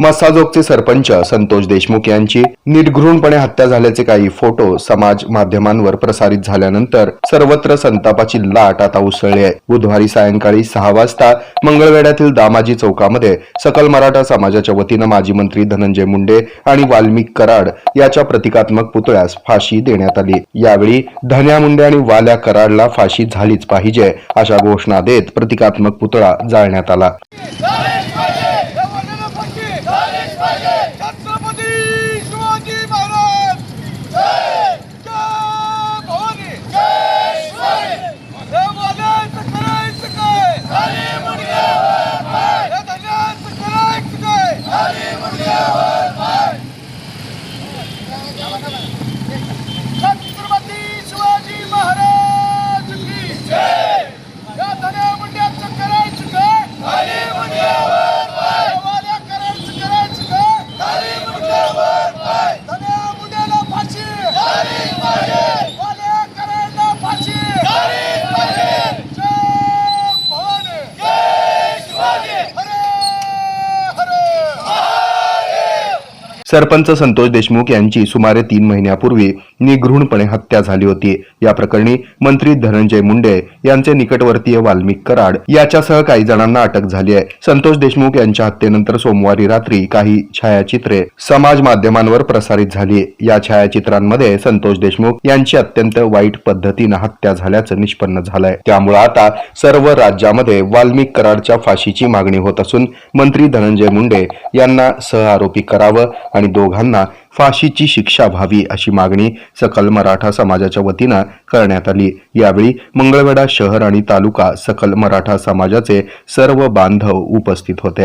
मस्साजोगचे सरपंच संतोष देशमुख यांची निर्घृणपणे हत्या झाल्याचे काही फोटो समाज माध्यमांवर प्रसारित झाल्यानंतर सर्वत्र संतापाची लाट आता उसळली आहे. बुधवारी सायंकाळी सहा वाजता मंगळवेढ्यातील दामाजी चौकामध्ये सकल मराठा समाजाच्या वतीनं माजी मंत्री धनंजय मुंडे आणि वाल्मिक कराड याच्या प्रतिकात्मक पुतळ्यास फाशी देण्यात आली. यावेळी धन्या मुंडे आणि वाल्या कराडला फाशी झालीच पाहिजे अशा घोषणा देत प्रतिकात्मक पुतळा जाळण्यात आला. सरपंच संतोष देशमुख यांची सुमारे तीन महिन्यापूर्वी निघृणपणे हत्या झाली होती. या प्रकरणी मंत्री धनंजय मुंडे यांचे निकटवर्तीय वाल्मिक कराड याच्यासह काही जणांना अटक झाली आहे. संतोष देशमुख यांच्या हत्येनंतर सोमवारी रात्री काही छायाचित्रे समाज माध्यमांवर प्रसारित झाली. या छायाचित्रांमध्ये संतोष देशमुख यांची अत्यंत वाईट पद्धतीनं हत्या झाल्याचं निष्पन्न झालंय. त्यामुळे आता सर्व राज्यामध्ये वाल्मिक कराडच्या फाशीची मागणी होत असून मंत्री धनंजय मुंडे यांना सहआरोपी करावं आणि दोघांना फाशीची शिक्षा व्हावी अशी मागणी सकल मराठा समाजाच्या वतीनं करण्यात आली. यावेळी मंगळवेढा शहर आणि तालुका सकल मराठा समाजाचे सर्व बांधव उपस्थित होते.